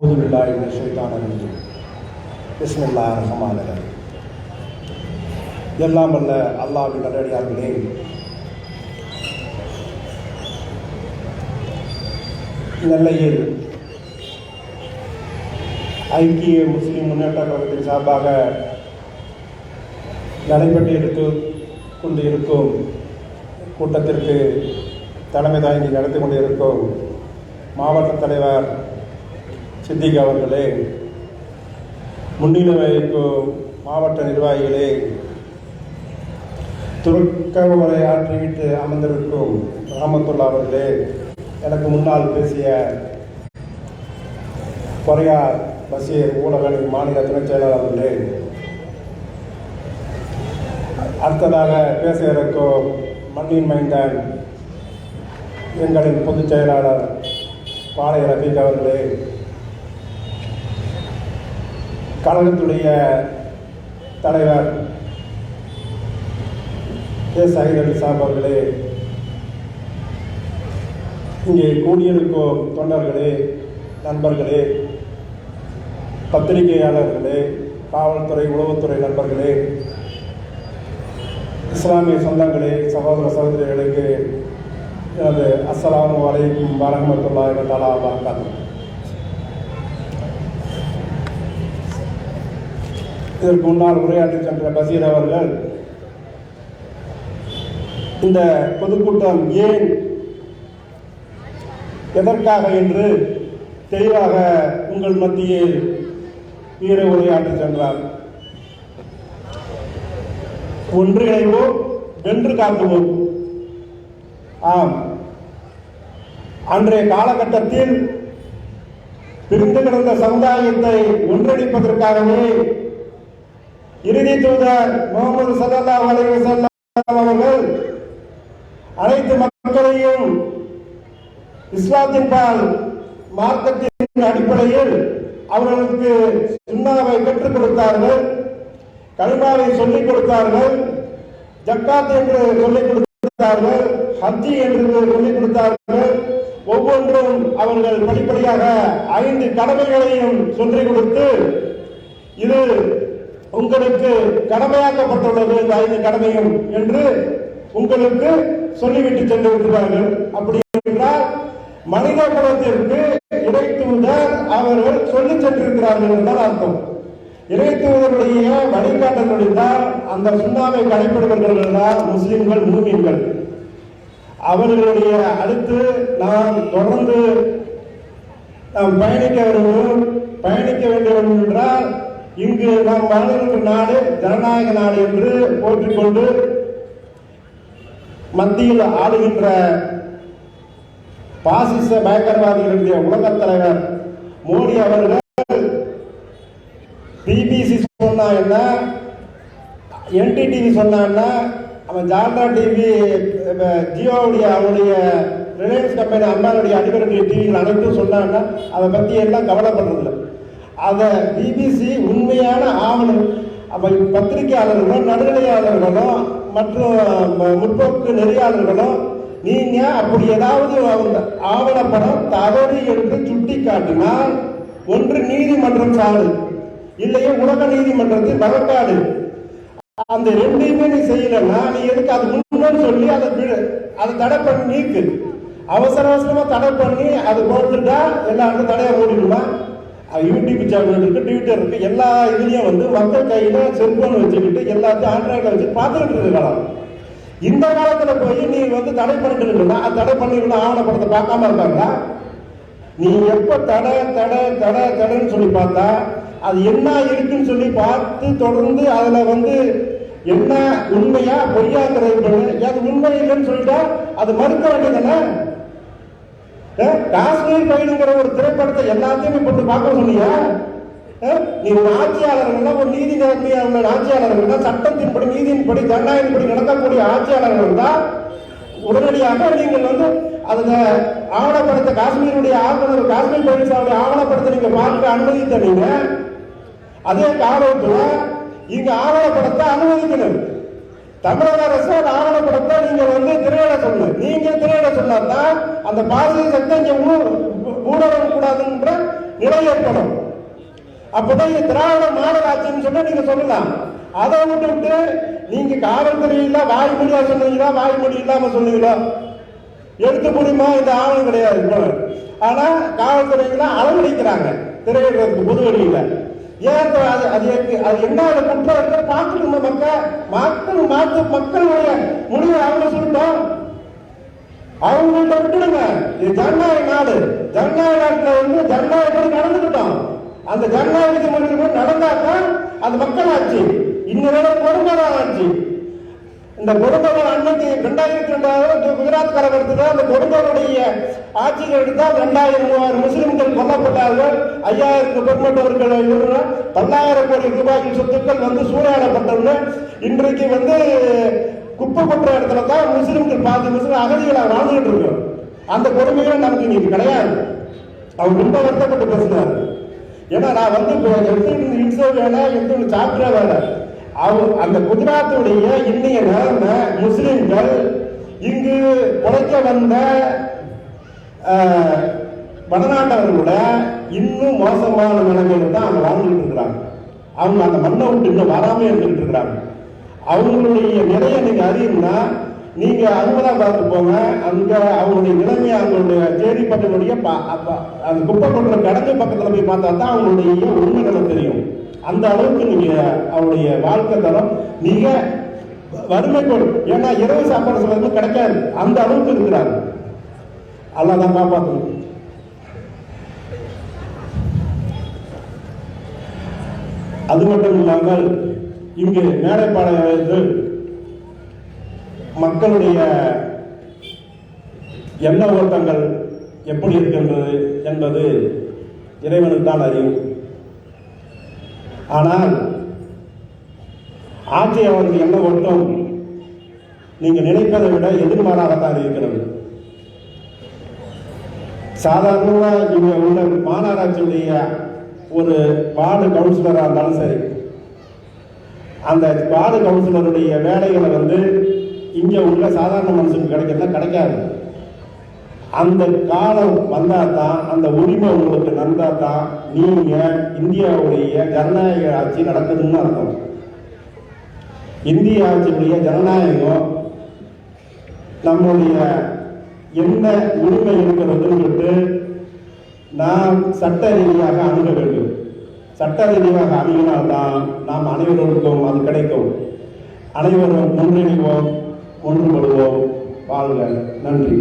أعوذ بالله من الشيطان الرجيم بسم الله الرحمن الرحيم எல்லாம் வல்ல அல்லாஹ்வின் நல்லடியார்களே நெல்லையில் ஐக்கிய முஸ்லிம் முன்னேற்ற கழகத்தின் சார்பாக நடைபெற்று எடுத்து கொண்டு இருக்கும் கூட்டத்திற்கு தலைமை தாங்கி நடத்தி கொண்டிருக்கும் மாவட்ட தலைவர் சித்திக் அவர்களே முன்னிலை வகிக்கும் மாவட்ட நிர்வாகிகளே துருக்க ஆற்றிவிட்டு அமர்ந்திருக்கும் ரஹமத்துல்லா அவர்களே எனக்கு முன்னால் பேசிய கொரையார் பஷீர் ஊடக மாநில துணைச் செயலாளர் அவர்களே அடுத்ததாக பேச இருக்கும் மண்ணின் மைந்தன் எங்களின் பொதுச் செயலாளர் பாளைய ரஃபீக் அவர்களே கழகத்துடைய தலைவர் கே. சஹீர் சாப் அவர்களே இங்கே கூடியிருக்கும் தொண்டர்களே நண்பர்களே பத்திரிகையாளர்களே காவல்துறை உளவுத்துறை நண்பர்களே இஸ்லாமிய சொந்தங்களே சகோதர சகோதரிகளுக்கு எனது அஸ்ஸலாமு அலைக்கும் வரஹமத்துல்லாஹி தஆலா வபரகாத்துஹு இதற்கு முன்னால் உரையாற்றி சென்ற பசீர் அவர்கள் இந்த பொதுக்கூட்டம் ஏன் எதற்காக என்று தெளிவாக உங்கள் மத்தியில் வீர உரையாற்றி சென்றார். ஒன்றிணைவோம் வென்று காட்டுவோம் ஆம். அன்றைய காலகட்டத்தில் பிரிந்து கிடந்த சமுதாயத்தை ஒன்றிணைப்பதற்காகவே இறுதி தூதர் முகமது சல்லா அலைஹி அவர்கள் அனைத்து மக்களையும் இஸ்லாத்தின் பால் மார்க்கத்தின் அடிப்படையில் அவர்களுக்கு சுண்ணாவை கற்றுக் கொடுத்தார்கள் கல்மாவை சொல்லிக் கொடுத்தார்கள் ஜக்காத் என்று சொல்லிக் கொடுத்தார்கள் ஹஜ்ஜி என்று சொல்லிக் கொடுத்தார்கள். ஒவ்வொன்றும் அவர்கள் படிப்படியாக ஐந்து கடமைகளையும் சொல்லிக் கொடுத்து இது உங்களுக்கு கடமையாக்கப்பட்டுள்ளது இந்த ஐந்து கடமையும் என்று உங்களுக்கு சொல்லிவிட்டு சென்று விடுவார்கள் அப்படி என்றால் மனித குலத்திற்கு இடைத்தூதர் அவர்கள் சொல்லி சென்றிருக்கிறார்கள் என்றால் அர்த்தம். இறைத்தூதருடைய வழிகாட்டல்களில்தான் அந்த சுண்ணாவை கடைபிடிப்பவர்கள் என்றால் முஸ்லிம்கள் மூமியங்கள் அவர்களுடைய அடுத்து நாம் தொடர்ந்து நாம் பயணிக்க வேண்டும். பயணிக்க வேண்டும் என்றால் இங்கு நாம் வாழ்கின்ற நாடு ஜனநாயக நாடு என்று போற்றிக்கொண்டு மத்தியில் ஆளுகின்ற பாசிச பயங்கரவாதிகளுடைய உலகத் தலைவர் மோடி அவர்கள் பிபிசி சொன்னா என்ன? என்டிடிவி சொன்னான்னா அவன் ஜால்ரா டிவி ஜியோவுடைய அவனுடைய ரிலையன்ஸ் கம்பெனி அம்மாவுடைய அடிவருடைய டிவிகள் அனைத்தும் சொன்னான்னா அதை பற்றி எல்லாம் கவலைப்படுறதில்லை. அதை பிபிசி உண்மையான ஆவணம் அப்போ பத்திரிகையாளர்களும் நடுநிலையாளர்களும் மற்றும் முற்போக்கு நெறியாளர்களும் நீங்க அப்படி ஏதாவது அவங்க ஆவணப்படம் தவறு என்று சுட்டி காட்டினால் ஒன்று நீதிமன்றம் சாடு இல்லையே உலக நீதிமன்றத்தில் வழக்காடு. அந்த ரெண்டையுமே நீ செய்யலன்னா நீ எதுக்கு அது முன்னோடு சொல்லி அதை அதை தடை பண்ணி நீக்கு. அவசர அவசரமா தடை பண்ணி அது போட்டுட்டா எல்லாருக்கும் தடையை ஓடிடுமா? யூடியூப் சேனல் இருக்கு ட்விட்டர் இருக்கு எல்லா இதுலயும் வந்து மக்கள் கையில செல்போன் வச்சுக்கிட்டு எல்லாத்தையும் ஆண்ட்ராய்டில் வச்சு பார்த்துக்கிட்டு இருக்கலாம். இந்த காலத்துல போய் நீ வந்து தடை பண்ணிட்டு அது தடை பண்ணிருந்தா ஆவணப்படத்தை பார்க்காம இருக்காங்களா நீ எப்ப தடை தடை தடை தடைன்னு சொல்லி பார்த்தா அது என்ன இருக்குன்னு சொல்லி பார்த்து தொடர்ந்து அதுல வந்து என்ன உண்மையா பொய்யாங்கிறது அது உண்மை இல்லைன்னு சொல்லிட்டா அது மறுக்க வேண்டியதானே காஷ்மீர் பயணிங்கிற ஒரு திரைப்படத்தை எல்லாத்தையுமே போட்டு பார்க்க சொன்னியா? நீ ஒரு ஆட்சியாளர்கள்னா ஒரு நீதி நேர்மையான ஆட்சியாளர்கள்னா சட்டத்தின்படி நீதியின்படி தண்டாயின்படி நடக்கக்கூடிய ஆட்சியாளர்கள் தான் உடனடியாக நீங்கள் வந்து அந்த ஆவணப்படத்தை காஷ்மீருடைய ஆவணர் காஷ்மீர் பழனிசாமி ஆவணப்படத்தை நீங்க பார்க்க அனுமதித்த நீங்க அதே காவல்துறை இங்க ஆவணப்படத்தை அனுமதிக்கணும். தமிழக அரசு அந்த ஆவணப்படத்தை நீங்க வந்து திரையிட சொல்லணும் நீங்க திருவிழா சொன்னாதான் அந்த பாசிய சட்டம் இங்க ஊடகம் கூடாதுன்ற நிலை ஏற்படும். அப்பதான் இங்க திராவிட மாடல் ஆட்சின்னு சொன்னா நீங்க சொல்லலாம். அதை விட்டுவிட்டு நீங்க காவல்துறையில வாய்மொழியா சொன்னீங்களா வாய்மொழி இல்லாம சொன்னீங்களா எடுத்து முடியுமா இந்த ஆவணம் கிடையாது ஆனா காவல்துறையில அளவடிக்கிறாங்க திரையிடுறதுக்கு புது வழியில ஏன் அது அது அது என்ன அது குற்றம் இருக்கு? மக்கள் மக்கள் மாத்து மக்களுடைய முடிவை அவங்க சொல்லிட்டோம். அவங்கள்ட்ட விட்டுடுங்க. இது ஜனநாயக நாடு. ஜனநாயக நாட்டுல வந்து ஜனநாயகம் நடந்துக்கிட்டோம். அந்த ஜனநாயக முறையில் நடந்தாதான் அது மக்கள் ஆட்சி இன்னொரு பொறுமதான் ஆட்சி இந்த கொடுங்கோல் அன்னைக்கு ரெண்டாயிரத்தி ரெண்டாயிரம் குஜராத் கலவரத்தில் அந்த கொடுங்கோலுடைய ஆட்சியில் எடுத்தால் ரெண்டாயிரம் மூவாயிரம் முஸ்லிம்கள் கொல்லப்பட்டார்கள். ஐயாயிரத்து மேற்பட்டவர்கள் பல்லாயிரம் கோடி ரூபாய்க்கு சொத்துக்கள் வந்து சூறையாடப்பட்டன. இன்றைக்கு வந்து குப்பை கொட்டுற இடத்துல தான் முஸ்லிம்கள் பாதி முஸ்லிம் அகதிகளாக வாழ்ந்துகிட்டு இருக்கோம் அந்த கொடுமைகள் நமக்கு இன்னைக்கு கிடையாது. அவர் ரொம்ப வருத்தப்பட்டு பேசினார் ஏன்னா நான் வந்து இப்போ எடுத்து இன்சோ வேலை எடுத்து சாப்பிட வேலை அவர் அந்த குஜராத்துடைய இந்திய நிலைமை முஸ்லிம்கள் இங்கு உழைக்க வந்த வடநாட்டவர்களோட இன்னும் மோசமான நிலைமையில தான் அவங்க வாழ்ந்துட்டு இருக்கிறாங்க. அவங்க அந்த மண்ணை விட்டு இன்னும் வராம இருந்துட்டு இருக்கிறாங்க. அவங்களுடைய நிலையை நீங்க அறியும்னா நீங்க அகமதாபாத் போங்க அங்க அவங்களுடைய நிலைமையை அவங்களுடைய சேரிப்பட்டனுடைய அந்த குப்பை கொட்டுற கடந்த பக்கத்துல போய் பார்த்தா தான் அவங்களுடைய உண்மை நிலை தெரியும். அந்த அளவுக்கு நீங்க அவருடைய வாழ்க்கை தரம் மிக வறுமை கொடு ஏன்னா இரவு சாப்பாடு சொல்றது கிடைக்காது. அந்த அளவுக்கு இருக்கிறாங்க அல்லாஹ் தான் காப்பாற்றணும் அது மட்டும் இல்லாமல் இங்கு மேடைப்பாளையத்தில் மக்களுடைய எண்ண ஓட்டங்கள் எப்படி இருக்கின்றது என்பது இறைவனுக்கு தான் அறியும். ஆனால் ஆட்சி அவர்கள் என்ன ஒட்டும் நீங்க நினைப்பதை விட எதிர்மாறாகத்தான் இருக்கிறது. சாதாரணமா இங்க உள்ள மாநகராட்சியுடைய ஒரு வார்டு கவுன்சிலராக இருந்தாலும் சரி அந்த வார்டு கவுன்சிலருடைய வேலைகளை வந்து இங்க உள்ள சாதாரண மனுஷனுக்கு கிடைக்கிறதா கிடைக்காது. அந்த காலம் வந்தால் தான் அந்த உரிமை உங்களுக்கு நடந்தால் தான் நீங்க இந்தியாவுடைய ஜனநாயக ஆட்சி நடக்குதுன்னு அர்த்தம். இந்திய ஆட்சியுடைய ஜனநாயகம் நம்முடைய என்ன உரிமை இருக்கிறதுன்னு சொல்லிட்டு நாம் சட்ட ரீதியாக அணுக வேண்டும். சட்ட ரீதியாக அணுகினால்தான் நாம் அனைவருக்கும் அது கிடைக்கும். அனைவரும் ஒன்றிணைவோம் ஒன்றுபடுவோம் வாழ்க நன்றி.